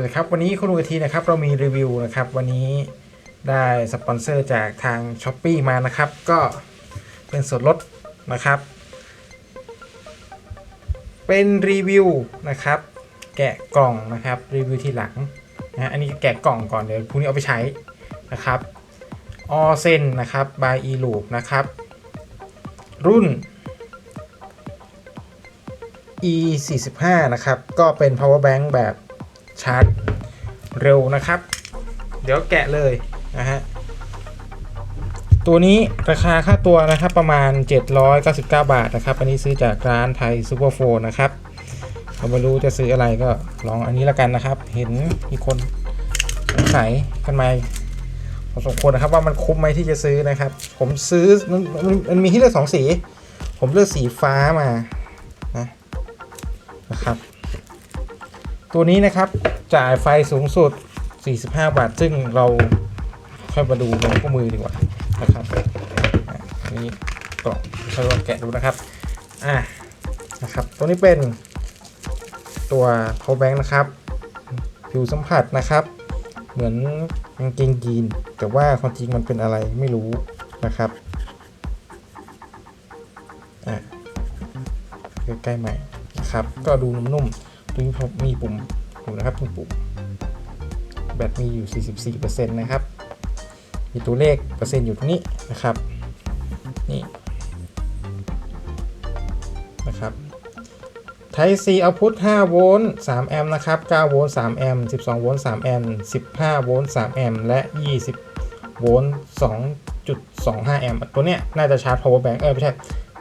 วัสดีครับวันนี้คุณลุงกะทีนะครับเรามีรีวิวนะครับวันนี้ได้สปอนเซอร์จากทาง s h อ p e e มานะครับ ก็เป็นส่วนลดนะครับ เป็นรีวิวนะครับ แกะกล่องนะครับรีวิวทีหลังนะฮะอันนี้แกะกล่องก่อนเดี๋ยวพรุ่งนี้เอาไปใช้นะครับออเซนนะครับ by e l o o p นะครับ รุ่น e 4 5นะครับก็เป็น power bank แบบ ชาร์จเร็วนะครับ เดี๋ยวแกะเลยนะฮะตัวนี้ราคาค่าตัวนะครับประมาณ 799 บาทนะครับ อันนี้ซื้อจากร้านไทยซูเปอร์โฟนนะครับเราไม่รู้จะซื้ออะไรก็ลองอันนี้ละกันนะครับ เห็นมีคนสงสัยกันมาพอสมควรนะครับว่ามันคุ้มไหมที่จะซื้อนะครับ ผมซื้อมันมันมันมีให้เลือกสองสี ผมเลือกสีฟ้ามานะนะครับ ตัวนี้นะครับจ่ายไฟสูงสุด 45วัตต์ซึ่งเราค่อยมาดูในคู่มือดีกว่านะครับนนี้กล่องค่อยลองแกะดูนะครับอะนะครับ ตัวนี้เป็นตัว power bank นะครับ ผิวสัมผัสนะครับ เหมือนกางเกงยีน แต่ว่าความจริงมันเป็นอะไรไม่รู้นะครับอะใกล้ๆใหม่นะครับ ก็ดูนุ่มๆ ตรงนี้มีปุ่มปุ่มนะครับปุ่มปุ่มแบตมีอยู่ 44%นะครับมีตัวเลขเปอร์เซ็นต์อยู่ตรงนี้นะครับนี่นะครับ Type C output 5โวลต์3แอมป์นะครับ9โวลต์3แอมป์12โวลต์3แอมป์15โวลต์3แอมป์และ 20โวลต์2.25แอมป์ตัวเนี้ยน่าจะชาร์จ power bank เออไม่ใช่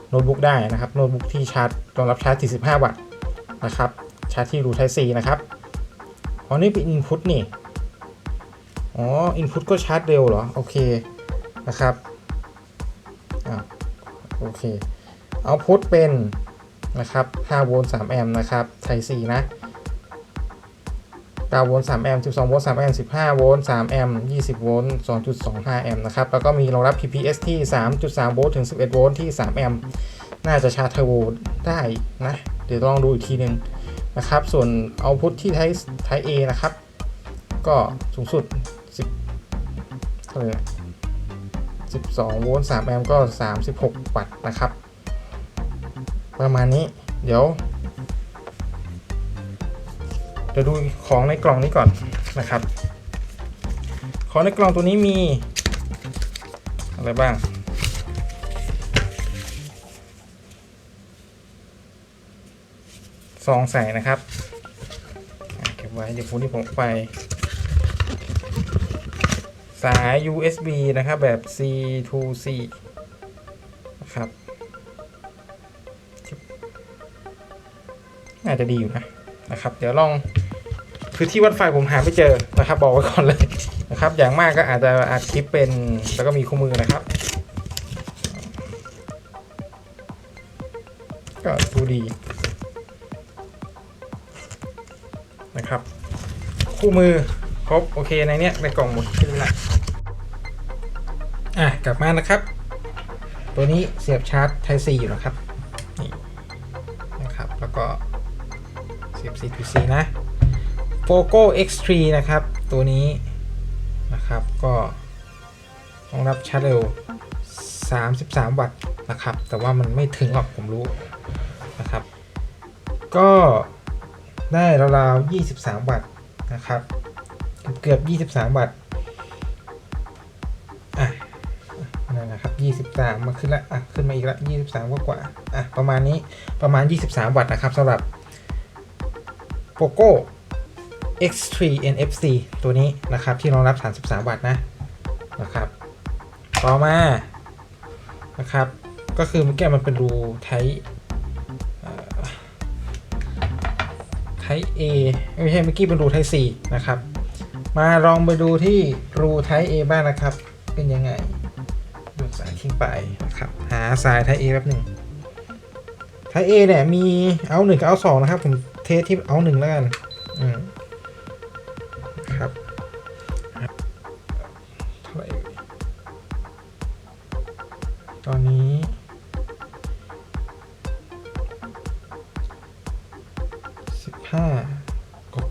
โน้ตบุ๊กได้นะครับโน้ตบุ๊กที่ชาร์จรองรับชาร์จ45วัตต์นะครับ ชาร์จที่รู Type C นะครับ อ๋อ นี่เป็น input นี่ อ๋อ input ก็ชาร์จเร็วเหรอ โอเค นะครับอ่าโอเค output เป็นนะครับ5โวลต์3แอมป์นะครับ Type C นะ9โวลต์3แอมป์12โวลต์3แอมป์15โวลต์3แอมป์20โวลต์2.25แอมป์นะครับ แล้วก็มีรองรับ PPS ที่ 3.3โวลต์ถึง 11โวลต์ที่ 3 แอมป์ น่าจะชาร์จเทอร์โบได้นะ เดี๋ยวต้องดูอีกทีหนึ่ง นะครับ ส่วน output ที่ Type Type A นะครับ ก็สูงสุด 10เท่าไหร่12 โวลต์ 3 แอมป์ ก็ 36 วัตต์นะครับ ประมาณนี้ เดี๋ยวเดี๋ยวดูของในกล่องนี้ก่อนนะครับ ของในกล่องตัวนี้มี อะไรบ้าง ซองใส่นะครับเก็บไว้เดี๋ยวพรุ่งนี้ผมไป สาย USB นะครับแบบ C to C นะครับชิบน่าจะดีอยู่นะนะครับ เดี๋ยวลองคือที่วัดไฟผมหาไม่เจอนะครับ บอกไว้ก่อนเลยนะครับอย่างมากก็อาจจะอัดคลิปเป็นแล้วก็มีคู่มือนะครับ ก็ดูดี นะครับ คู่มือครบโอเคในเนี้ยในกล่องหมดขึ้นล้วอะกลับมานะครับ ตัวนี้เสียบชาร์จ Type C อยู่นะครับนี่นะครับแล้วก็เสียบ C to C นะ Foco X3 นะครับ ตัวนี้นะครับก็รองรับชาร์จเร็ว 33 วัตต์นะครับ แต่ว่ามันไม่ถึงหรอกผมรู้นะครับ ก็ ได้ราวๆ23 วัตต์นะครับ เกือบ 23 วัตต์อะนั่นนะครับ23มาขึ้นละอะขึ้นมาอีกละ23กว่ากว่าอะประมาณนี้ประมาณ 23 วัตต์นะครับสำหรับ Poco X3 NFC ตัวนี้นะครับที่รองรับ 33 วัตต์นะนะครับ ต่อมานะครับ ก็คือเมื่อกี้มันเป็นรูไทไท A ไม่ใช่เมื่อกี้เป็นรูไท C นะครับ มาลองไปดูที่รูไท A บ้างนะครับ เป็นยังไงดูสายทิ้งไปนะครับ หาสายไท A แป๊บหนึ่งไท A เนี่ยมีเอาหนึ่งกับเอาสองนะครับ ผมเทสที่เอาหนึ่งแล้วกัน อืม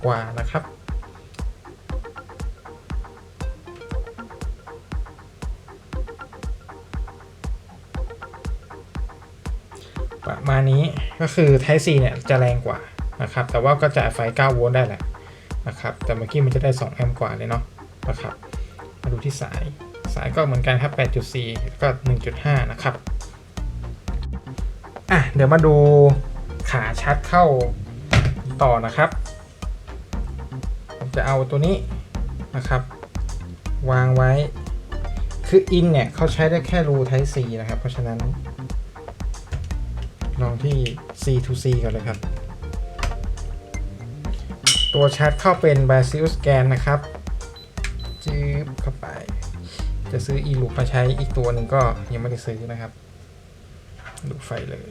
กว่านะครับ ประมาณนี้ก็คือ Type C เนี่ยจะแรงกว่านะครับ แต่ว่าก็จ่ายไฟ 9 โวลต์ได้แหละนะครับ แต่เมื่อกี้มันจะได้ 2 แอมป์กว่าเลยเนาะนะครับ มาดูที่สาย สายก็เหมือนกันครับ 8.4 แล้วก็ 1.5 นะครับ อะ เดี๋ยวมาดูขาชัดเข้าต่อนะครับ จะเอาตัวนี้นะครับ วางไว้ คืออินเนี่ยเขาใช้ได้แค่รู Type C นะครับ เพราะฉะนั้น ลองที่ C to C ก่อนเลยครับ ตัวชาร์จเข้าเป็น b a s i l Scan นะครับจืบเข้าไป จะซื้อ e loop มาใช้อีกตัวหนึ่งก็ยังไม่ได้ซื้อนะครับ ดูไฟเลย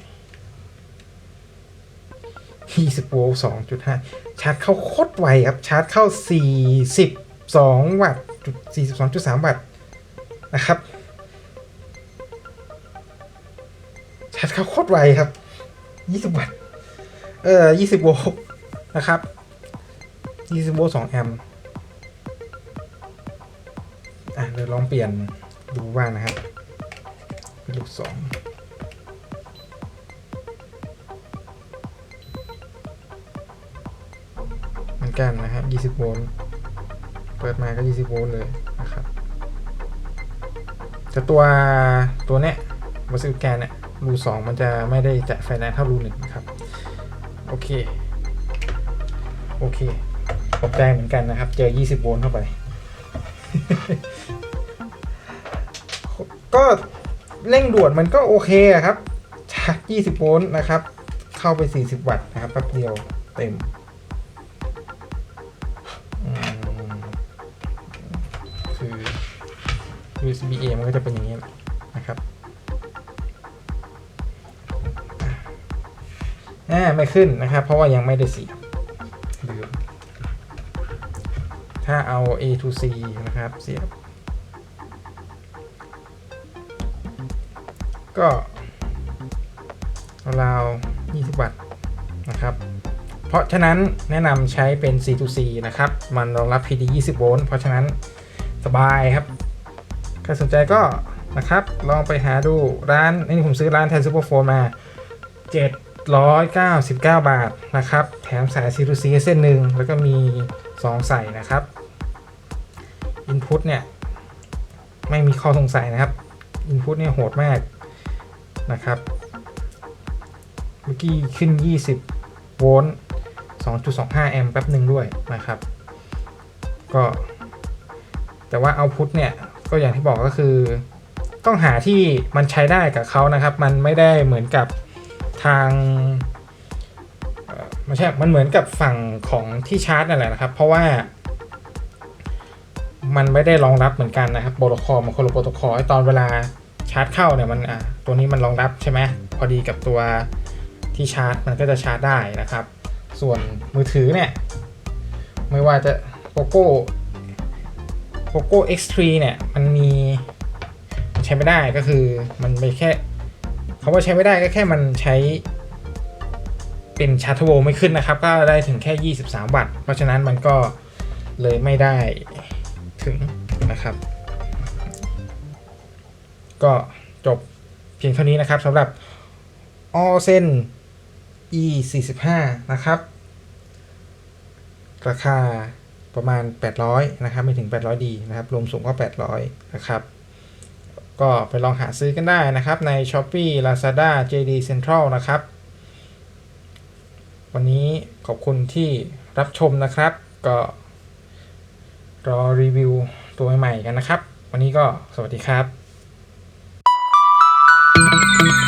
20โวลต์2.5 ชาร์จเข้าโคตรไวครับ ชาร์จเข้า 42 วัตต์จุด42.3 วัตต์นะครับ ชาร์จเข้าโคตรไวครับ 20 วัตต์ เอ่อ20โวลต์นะครับ20โวลต์2แอมป์อะเดี๋ยวลองเปลี่ยนดูบ้างนะครับ เป็นลูก2 กันนะครับ20 โวลต์ เปิดมาก็ 20 โวลต์เลยนะครับ แต่ตัวตัวเนี้ยวัสดุแกนเนี่ยรูสองมันจะไม่ได้จ่ายไฟแรงเท่ารูหนึ่งนะครับ โอเค โอเคตกใจเหมือนกันนะครับ เจอ 20 โวลต์เข้าไป ก็เร่งด่วนมันก็โอเคครับชาร์จ20 โวลต์นะครับ เข้าไป 40 วัตต์นะครับแป๊บเดียวเต็ม USB A มันก็จะเป็นอย่างนี้นะครับอ่าไม่ขึ้นนะครับ เพราะว่ายังไม่ได้เสียบลืมถ้าเอา A to C นะครับ เสียบ ก็ราว20 วัตต์นะครับ เพราะฉะนั้นแนะนำใช้เป็น C to C นะครับ มันรองรับ PD 20 โวลต์ เพราะฉะนั้นสบายครับ ครสนใจก็นะครับลองไปหาดูร้านนี่ผมซื้อร้านแทนซูเปอร์โฟมา 799 บาทนะครับ แถมสาย C to C เส้นหนึ่งแล้วก็มี 2 ใส่นะครับ Input เนี่ย ไม่มีข้อสงสัยนะครับ Input เนี่ยโหดมากนะครับเมื่อกี้ขึ้น 20 โวลต์ 2.25 แอมป์แป๊บหนึ่งด้วยนะครับ ก็ แต่ว่าเอาพุทเนี่ย ก็อย่างที่บอกก็คือ ต้องหาที่มันใช้ได้กับเขานะครับ มันไม่ได้เหมือนกับทางไม่ใช่ มันเหมือนกับฝั่งของที่ชาร์จนั่นแหละนะครับ เพราะว่า มันไม่ได้รองรับเหมือนกันนะครับโปรโตคอลมันคนละโปรโตคอลตอนเวลาชาร์จเข้าเนี่ยมันอะตัวนี้มันรองรับใช่ไหมพอดีกับตัวที่ชาร์จมันก็จะชาร์จได้นะครับ ส่วนมือถือเนี่ย ไม่ว่าจะ POCO POCO X3 เนี่ย มันมีใช้ไม่ได้ก็คือมันไม่แค่เขาว่าใช้ไม่ได้ก็แค่มันใช้ เป็นชาร์จเทอร์โวไม่ขึ้นนะครับ ก็ได้ถึงแค่ 23 วัตต์เพราะฉะนั้นมันก็เลยไม่ได้ถึงนะครับ ก็จบเพียงเท่านี้นะครับสำหรับ All Zen E 45 นะครับ ราคา ประมาณ 800 นะครับไม่ถึง 800ดีนะครับ รวมสูงก็ 800 นะครับ ก็ไปลองหาซื้อกันได้นะครับ ใน Shopee Lazada JD Central นะครับ วันนี้ขอบคุณที่รับชมนะครับ ก็รอรีวิวตัวใหม่ๆกันนะครับ วันนี้ก็สวัสดีครับ Thank